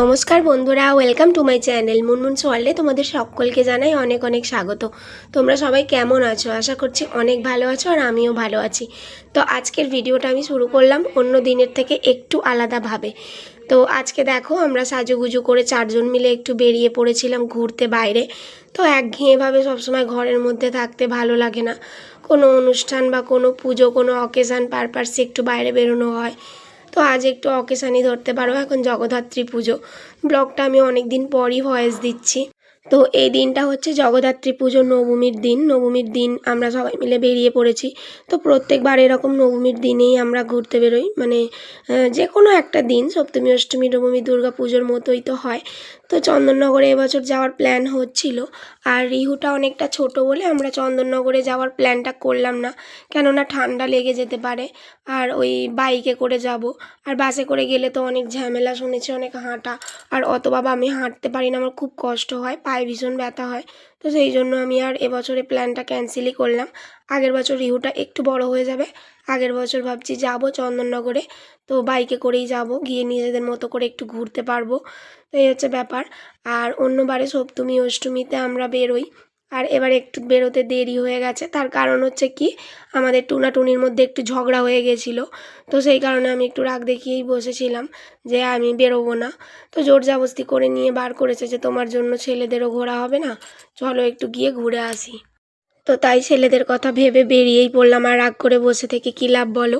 নমস্কার বন্ধুরা welcome to my channel Munmun ওয়ার্ল্ডে তোমাদের সকলকে জানাই অনেক অনেক স্বাগত। তোমরা সবাই কেমন আছো? আশা করছি অনেক ভালো আছো আর আমিও ভালো আছি। তো আজকের ভিডিওটা আমি শুরু করলাম অন্য দিনের থেকে একটু আলাদাভাবে। তো আজকে দেখো আমরা সাজুগুজু করে চারজন মিলে একটু বেরিয়ে পড়েছিলাম ঘুরতে বাইরে। তো একঘেয়েভাবে সবসময় ঘরের মধ্যে থাকতে ভালো লাগে না। কোনো অনুষ্ঠান বা কোনো পুজো, কোনো অকেশান পারপাসে একটু বাইরে বেরোনো হয়। তো আজ একটু অকেশানি ধরতে পারো, এখন জগদ্ধাত্রী পুজো। ব্লগটা আমি অনেক দিন পরই ভয়েস দিচ্ছি। তো এই দিনটা হচ্ছে জগদ্ধাত্রী পুজো নবমীর দিন। নবমীর দিন আমরা সবাই মিলে বেরিয়ে পড়েছি। তো প্রত্যেকবার এরকম নবমীর দিনেই আমরা ঘুরতে বেরোই। মানে যে কোনো একটা দিন, সপ্তমী, অষ্টমী, নবমী, দুর্গা পুজোর মতোই তো হয়। তো চন্দননগরে এবছর যাওয়ার প্ল্যান হচ্ছিল। আর রিহুটা অনেকটা ছোট বলে আমরা চন্দননগরে যাওয়ার প্ল্যানটা করলাম না। কেননা ঠান্ডা লেগে যেতে পারে। আর ওই বাইকে করে যাব। আর বাসে করে গেলে তো অনেক ঝামেলা শুনেছি, অনেক হাঁটা। আর অত বাবা আমি হাঁটতে পারি না, আমার খুব কষ্ট হয়, পায়ে ভীষণ ব্যথা হয়। তো সেই জন্য আমি আর এবছরে প্ল্যানটা ক্যান্সেলই করলাম। আগের বছর রিহুটা একটু বড় হয়ে যাবে। আগের বছর ভাবছি যাব চন্দননগরে। তো বাইকে করেই যাব, গিয়ে নিজেদের মতো করে একটু ঘুরতে পারব। তো এই হচ্ছে ব্যাপার। আর অন্যবারে সপ্তমী, অষ্টমীতে আমরা বেরোই। আর এবার একটু বেরোতে দেরি হয়ে গেছে। তার কারণ হচ্ছে কি, আমাদের টুনাটুনির মধ্যে একটু ঝগড়া হয়ে গেছিল। তো সেই কারণে আমি একটু রাগ দেখিয়েই বসেছিলাম যে আমি বেরোবো না। তো জোর জাবস্তি করে নিয়ে বার করেছে যে তোমার জন্য ছেলেদেরও ঘোরা হবে না, চলো একটু গিয়ে ঘুরে আসি। তো তাই ছেলেদের কথা ভেবে বেরিয়েই পড়লাম আর রাগ করে বসে থেকে কী লাভ বলো?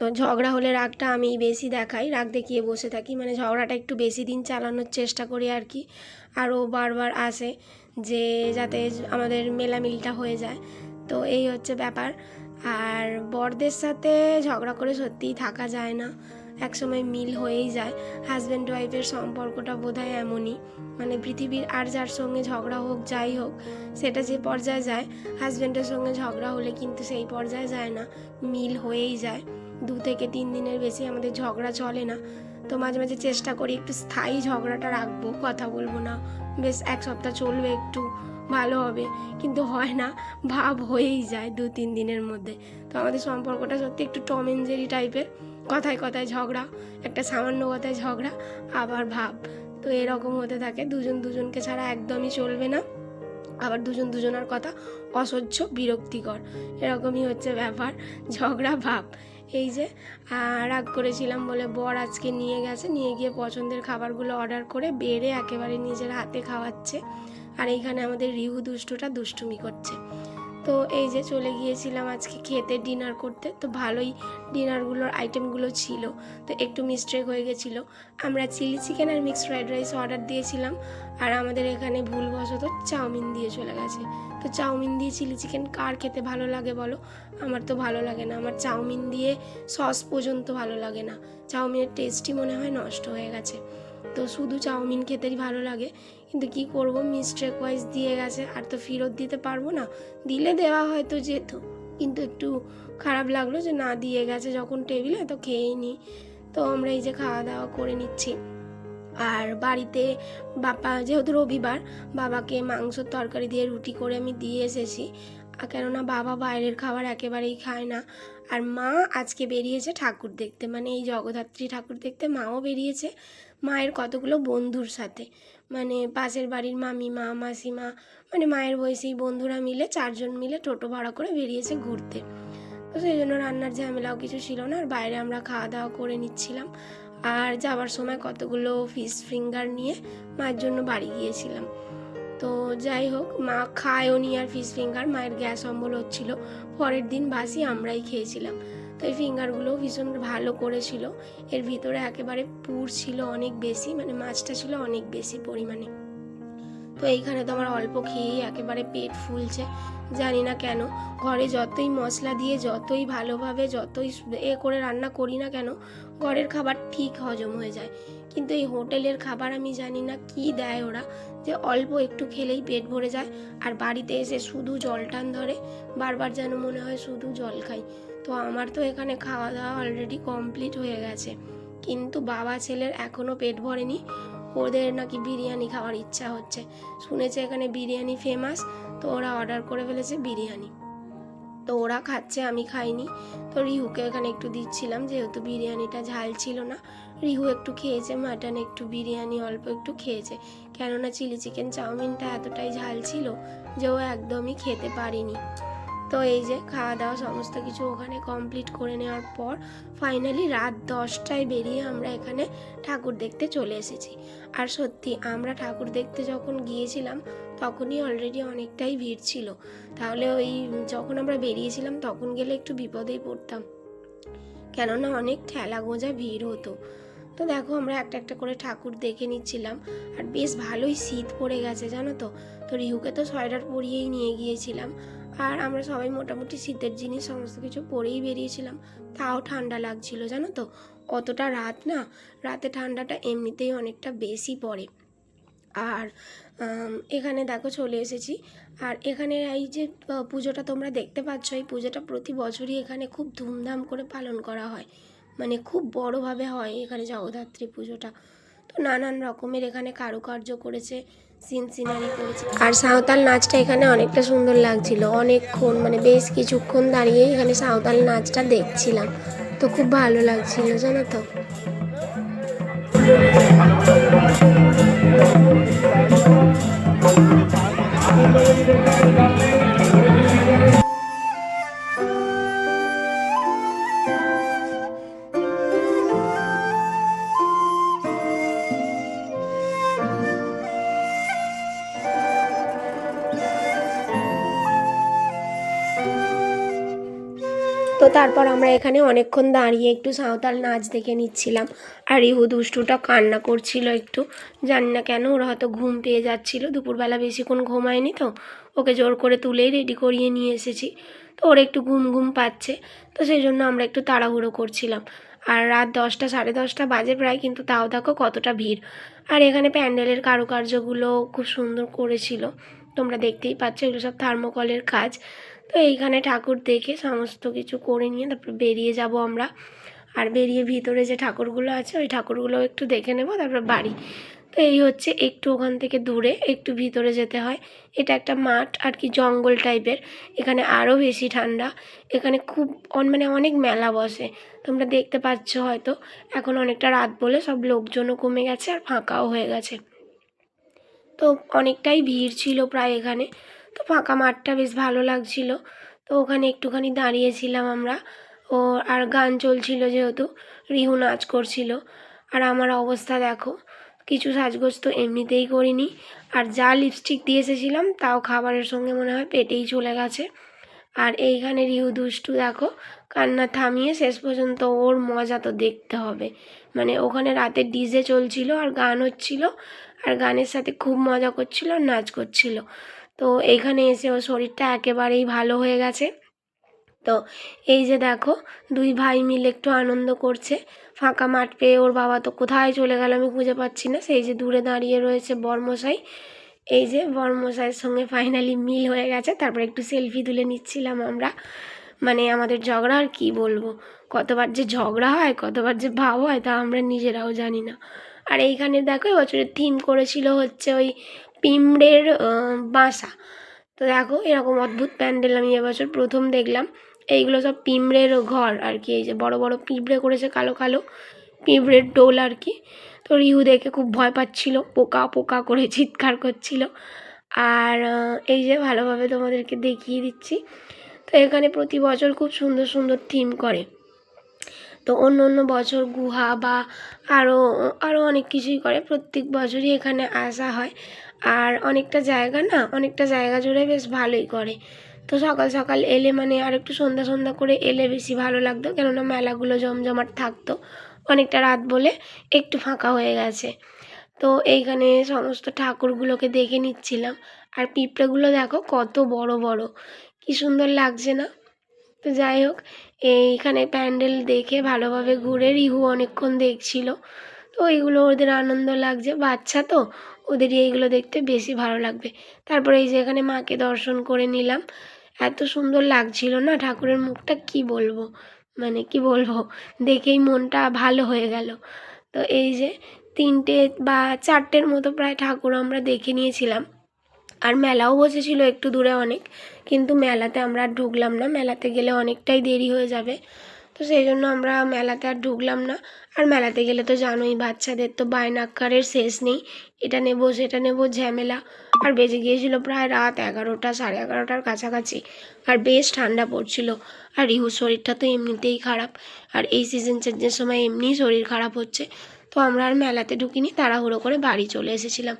তো ঝগড়া হলে রাগটা আমি বেশি দেখাই, রাগ দেখিয়ে বসে থাকি। মানে ঝগড়াটা একটু বেশি দিন চালানোর চেষ্টা করি আর কি। আর ও বারবার আসে যে যাতে আমাদের মেলামিলটা হয়ে যায়। তো এই হচ্ছে ব্যাপার। আর বরদের সাথে ঝগড়া করে সত্যিই থাকা যায় না। একসময় মিল হয়েই যায়। হাজব্যান্ড ওয়াইফের সম্পর্কটা বোধহয় এমনই। মানে পৃথিবীর আর যার সঙ্গে ঝগড়া হোক, যাই হোক, সেটা যে পর্যায়ে যায় হাজব্যান্ডের সঙ্গে ঝগড়া হলে কিন্তু সেই পর্যায়ে যায় না। মিল হয়েই যায়। দু থেকে তিন দিনের বেশি আমাদের ঝগড়া চলে না। তো মাঝে মাঝে চেষ্টা করি একটু স্থায়ী ঝগড়াটা রাখব, কথা বলব না। বেশ এক সপ্তাহ চলবে একটু, ভালো হবে। কিন্তু হয় না, ভাব হয়েই যায় দু তিন দিনের মধ্যে। তো আমাদের সম্পর্কটা সত্যি একটু টম এন্ড জেরি টাইপের। কথায় কথায় ঝগড়া, একটা সামান্য কথায় ঝগড়া, আবার ভাব। তো এরকম হতে থাকে, দুজন দুজনকে ছাড়া একদমই চলবে না। আবার দুজন দুজনের কথা অসহ্য, বিরক্তিকর। এরকমই হচ্ছে ব্যাপার, ঝগড়া, ভাব। এই যে রাগ করেছিলাম বলে বর আজকে নিয়ে গেছে, নিয়ে গিয়ে পছন্দের খাবারগুলো অর্ডার করে বেড়ে একেবারে নিজের হাতে খাওয়াচ্ছে। আর এইখানে আমাদের রিহু দুষ্টুটা দুষ্টুমি করছে। তো এই যে চলে গিয়েছিলাম আজকে খেতে ডিনার করতে। তো ভালোই ডিনারগুলোর আইটেমগুলো ছিল। তো একটু মিস্টেক হয়ে গেছিল। আমরা চিলি চিকেন আর মিক্সড ফ্রাইড রাইস অর্ডার দিয়েছিলাম। আর আমাদের এখানে ভুলবশত চাউমিন দিয়ে চলে গেছে। তো চাউমিন দিয়ে চিলি চিকেন কার খেতে ভালো লাগে বলো? আমার তো ভালো লাগে না। আমার চাউমিন দিয়ে সস পর্যন্ত ভালো লাগে না। চাউমিনের টেস্টই মনে হয় নষ্ট হয়ে গেছে। তো শুধু চাউমিন খেতেই ভালো লাগে। কিন্তু কি করব? মিস্টেক ওয়াইজ দিয়ে গেছে। আর তো ফেরত দিতে পারব না। দিলে দেওয়া হয়তো যেত। কিন্তু একটু খারাপ লাগল যে না, দিয়ে গেছে যখন টেবিলে তো খেয়েই নি। তো আমরা এই যে খাওয়া দাওয়া করে নিচ্ছি। আর বাড়িতে বাবা যেহেতু রবিবার, বাবাকে মাংসর তরকারি দিয়ে রুটি করে আমি দিয়ে এসেছি। কেননা বাবা বাইরের খাবার একেবারেই খায় না। আর মা আজকে বেরিয়েছে ঠাকুর দেখতে। মানে এই জগদ্ধাত্রী ঠাকুর দেখতে মাও বেরিয়েছে মায়ের কতগুলো বন্ধুর সাথে। মানে পাশের বাড়ির মামিমা মাসিমা মানে মায়ের বয়সী বন্ধুরা মিলে চারজন মিলে টোটো ভাড়া করে বেরিয়েছে ঘুরতে। তো সেই জন্য রান্নার ঝামেলাও কিছু ছিল না। আর বাইরে আমরা খাওয়া দাওয়া করে নিচ্ছিলাম। আর যাওয়ার সময় কতগুলো ফিশ ফিঙ্গার নিয়ে মায়ের জন্য বাড়ি গিয়েছিলাম। তো যাই হোক, মা খায়ও নি আর ফিশ ফিঙ্গার মায়ের গ্যাস অম্বল হচ্ছিল। পরের দিন বাসি আমরাই খেয়েছিলাম। তো এই ফিঙ্গারগুলো ভীষণ ভালো করেছিল। এর ভিতরে একেবারে পুর ছিল অনেক বেশি মানে মাছটা ছিল অনেক বেশি পরিমাণে। তো এইখানে তো আমার অল্প খেয়েই একেবারে পেট ফুলছে, জানি না কেন। ঘরে যতই মশলা দিয়ে, যতই ভালোভাবে, যতই এ করে রান্না করি না কেন, ঘরের খাবার ঠিক হজম হয়ে যায়। কিন্তু এই হোটেলের খাবার আমি জানি না কি দেয় ওরা, যে অল্প একটু খেলেই পেট ভরে যায়। আর বাড়িতে এসে শুধু জল টান ধরে, বারবার যেন মনে হয় শুধু জল খাই। তো আমার তো এখানে খাওয়া দাওয়া অলরেডি কমপ্লিট হয়ে গেছে। কিন্তু বাবা ছেলের এখনও পেট ভরেনি। ওদের নাকি বিরিয়ানি খাওয়ার ইচ্ছা হচ্ছে। শুনেছে এখানে বিরিয়ানি ফেমাস তো ওরা অর্ডার করে ফেলেছে বিরিয়ানি। তো ওরা খাচ্ছে, আমি খাইনি। তো রিহুকে এখানে একটু দিচ্ছিলাম, যেহেতু বিরিয়ানিটা ঝাল ছিল না। রিহু একটু খেয়েছে মাটন একটু বিরিয়ানি, অল্প একটু খেয়েছে। কেননা চিলি চিকেন চাউমিনটা এতটাই ঝাল ছিল যে ও একদমই খেতে পারিনি। তো এই যে খাওয়া দাওয়া সমস্ত কিছু ওখানে কমপ্লিট করে নেওয়ার পর ফাইনালি রাত দশটায় বেরিয়ে আমরা এখানে ঠাকুর দেখতে চলে এসেছি। আর সত্যি, আমরা ঠাকুর দেখতে যখন গিয়েছিলাম, তখনই অলরেডি অনেকটাই ভিড় ছিল। তাহলে ওই যখন আমরা বেরিয়েছিলাম, তখন গেলে একটু বিপদেই পড়তাম। কেননা অনেক ঠেলা গোঁজা ভিড় হতো। তো দেখো, আমরা একটা একটা করে ঠাকুর দেখে নিচ্ছিলাম। আর বেশ ভালোই শীত পড়ে গেছে, জানো তো? তো রিহুকে তো সোয়েটার পরিয়েই নিয়ে গিয়েছিলাম। আর আমরা সবাই মোটামুটি শীতের জিনিস সমস্ত কিছু পরেই বেরিয়েছিলাম। তাও ঠান্ডা লাগছিল, জানো তো? অতটা রাত না, রাতে ঠান্ডাটা এমনিতেই অনেকটা বেশি পড়ে। আর এখানে দেখো চলে এসেছি। আর এখানে এই যে পুজোটা তোমরা দেখতে পাচ্ছ, এই পুজোটা প্রতি বছরই এখানে খুব ধুমধাম করে পালন করা হয়। মানে খুব বড়োভাবে হয় এখানে জগদ্ধাত্রী পুজোটা। তো নানান রকমের এখানে কারুকার্য করেছে। আর সাঁওতাল নাচটা এখানে অনেকটা সুন্দর লাগছিল। অনেকক্ষণ মানে বেশ কিছুক্ষণ দাঁড়িয়ে এখানে সাঁওতাল নাচটা দেখছিলাম। তো খুব ভালো লাগছিল, জানো তো তো। তারপর আমরা এখানে অনেকক্ষণ দাঁড়িয়ে একটু সাঁওতাল নাচ দেখে নিচ্ছিলাম। আর ইহু দুষ্টুটা কান্না করছিল একটু। জানি না কেন, ওরা হয়তো ঘুম পেয়ে যাচ্ছিল। দুপুরবেলা বেশিক্ষণ ঘুমায়নি তো। ওকে জোর করে তুলেই রেডি করিয়ে নিয়ে এসেছি। তো ওর একটু ঘুম ঘুম পাচ্ছে। তো সেই জন্য আমরা একটু তাড়াহুড়ো করছিলাম। আর রাত দশটা, সাড়ে দশটা বাজে প্রায়, কিন্তু তাও দেখো কতটা ভিড়। আর এখানে প্যান্ডেলের কারুকার্যগুলো খুব সুন্দর করেছিল। তোমরা দেখতেই পাচ্ছ, এগুলো সব থার্মোকলের কাজ। তো এইখানে ঠাকুর দেখে সমস্ত কিছু করে নিয়ে তারপর বেরিয়ে যাব আমরা। আর বেরিয়ে ভিতরে যে ঠাকুরগুলো আছে, ওই ঠাকুরগুলো একটু দেখে নেব, তারপর বাড়ি। তো এই হচ্ছে একটু ওখান থেকে দূরে, একটু ভিতরে যেতে হয়। এটা একটা মাঠ আর কি, জঙ্গল টাইপের। এখানে আরও বেশি ঠান্ডা। এখানে খুব মানে অনেক মেলা বসে। তোমরা দেখতে পাচ্ছ হয়তো। এখন অনেকটা রাত বলে সব লোকজনও কমে গেছে আর ফাঁকাও হয়ে গেছে। তো অনেকটাই ভিড় ছিল প্রায় এখানে। তো ফাঁকা মাঠটা বেশ ভালো লাগছিল। তো ওখানে একটুখানি দাঁড়িয়েছিলাম আমরা। ও, আর গান চলছিল যেহেতু, রিহু নাচ করছিল। আর আমার অবস্থা দেখো, কিছু সাজগোজ তো এমনিতেই করিনি। আর যা লিপস্টিক দিয়ে এসেছিলাম, তাও খাবারের সঙ্গে মনে হয় পেটেই চলে গেছে। আর এইখানে রিহু দুষ্টু দেখো, কান্না থামিয়ে শেষ পর্যন্ত ওর মজা তো দেখতে হবে। মানে ওখানে রাতে ডিজে চলছিল আর গান হচ্ছিল, আর গানের সাথে খুব মজা করছিল নাচ করছিল। তো এইখানে এসে ওর শরীরটা একেবারেই ভালো হয়ে গেছে। তো এই যে দেখো, দুই ভাই মিলে একটু আনন্দ করছে। ফাঁকা মাঠ পেয়ে ওর বাবা তো কোথায় চলে গেল আমি খুঁজে পাচ্ছি না। সেই যে দূরে দাঁড়িয়ে রয়েছে বর্মশাই। এই যে বর্মশাইয়ের সঙ্গে ফাইনালি মিল হয়ে গেছে। তারপর একটু সেলফি তুলে নিচ্ছিলাম আমরা। মানে আমাদের ঝগড়া আর কী বলব? কতবার যে ঝগড়া হয়, কতবার যে ভাব হয়, তা আমরা নিজেরাও জানি না। আর এইখানে দেখো এবছরের থিম করেছিল হচ্ছে ওই পিমড়ের বাসা। তো দেখো, এরকম অদ্ভুত প্যান্ডেল আমি এবছর প্রথম দেখলাম। এইগুলো সব পিঁমড়ের ঘর আর কি, এই যে বড় বড় পিঁপড়ে করেছে কালো কালো পিঁপড়ের ডোল আর কি। তো রিহু দেখে খুব ভয় পাচ্ছিল, পোকা পোকা করে চিৎকার করছিল। আর এই যে ভালোভাবে তোমাদেরকে দেখিয়ে দিচ্ছি। তো এখানে প্রতি বছর খুব সুন্দর সুন্দর থিম করে। তো অন্য অন্য বছর গুহা বা আরও আরও অনেক কিছুই করে। প্রত্যেক বছরই এখানে আসা হয়। আর অনেকটা জায়গা না, অনেকটা জায়গা জুড়ে বেশ ভালোই করে। তো সকাল সকাল এলে মানে আর একটু সন্ধ্যা সন্ধ্যা করে এলে বেশি ভালো লাগতো। কেননা মেলাগুলো জমজমাট থাকতো। অনেকটা রাত বলে একটু ফাঁকা হয়ে গেছে। তো এইখানে সমস্ত ঠাকুরগুলোকে দেখে নিচ্ছিলাম। আর পিঁপড়েগুলো দেখো কত বড় বড়। কি সুন্দর লাগছে না? তো যাই হোক, এইখানে প্যান্ডেল দেখে ভালোভাবে ঘুরে রিহু অনেকক্ষণ দেখছিল। তো এইগুলো ওদের আনন্দ লাগছে। বাচ্চা তো ওদেরই এইগুলো দেখতে বেশি ভালো লাগবে। তারপরে এই যে এখানে মাকে দর্শন করে নিলাম। এত সুন্দর লাগছিল না ঠাকুরের মুখটা, কি বলব? মানে কি বলব? দেখেই মনটা ভালো হয়ে গেল। তো এই যে তিনটে বা চারটের মতো প্রায় ঠাকুর আমরা দেখে নিয়েছিলাম। আর মেলাও বসেছিল একটু দূরে অনেক, কিন্তু মেলাতে আমরা আর ঢুকলাম না। মেলাতে গেলে অনেকটাই দেরি হয়ে যাবে। তো সেই জন্য আমরা মেলাতে আর ঢুকলাম না। আর মেলাতে গেলে তো জানোই, বাচ্চাদের তো বায়নাক্কারের শেষ নেই। এটা নেব, সেটা নেব, ঝামেলা। আর বেজে গিয়েছিল প্রায় রাত এগারোটা, সাড়ে এগারোটার কাছাকাছি। আর বেশ ঠান্ডা পড়ছিল। আর রিহুর শরীরটা তো এমনিতেই খারাপ। আর এই সিজন চেঞ্জের সময় এমনিই শরীর খারাপ হচ্ছে। তো আমরা আর মেলাতে ঢুকিনি, তাড়াহুড়ো করে বাড়ি চলে এসেছিলাম।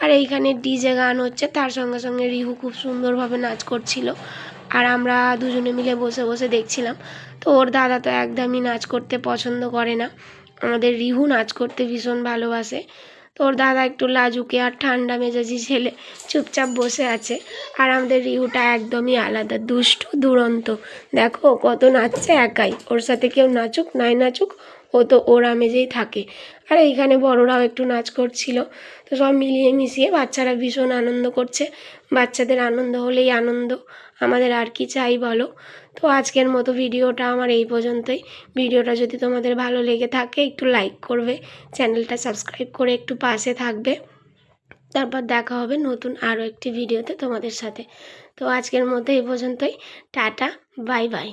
আর এইখানে ডিজে গান হচ্ছে, তার সঙ্গে সঙ্গে রিহু খুব সুন্দরভাবে নাচ করছিল। আর আমরা দুজনে মিলে বসে বসে দেখছিলাম। তো ওর দাদা তো একদমই নাচ করতে পছন্দ করে না। আমাদের রিহু নাচ করতে ভীষণ ভালোবাসে। তো ওর দাদা একটু লাজুকে আর ঠান্ডা মেজাজি ছেলে চুপচাপ বসে আছে। আর আমাদের রিহুটা একদমই আলাদা, দুষ্ট, দুরন্ত। দেখো কত নাচছে একাই। ওর সাথে কেউ নাচুক, নাই নাচুক, ও তো ওর আমেজেই থাকে। আর এইখানে বড়রাও একটু নাচ করছিল। তো সব মিলিয়ে মিশিয়ে বাচ্চারা ভীষণ আনন্দ করছে। বাচ্চাদের আনন্দ হলেই আনন্দ। আমাদের আর কি চাই বলো? তো আজকের মতো ভিডিওটা আমার এই পর্যন্তই। ভিডিওটা যদি তোমাদের ভালো লেগে থাকে, একটু লাইক করবে। চ্যানেলটা সাবস্ক্রাইব করে একটু পাশে থাকবে। তারপর দেখা হবে নতুন আরও একটি ভিডিওতে তোমাদের সাথে। তো আজকের মতো এই পর্যন্তই। Tata bye bye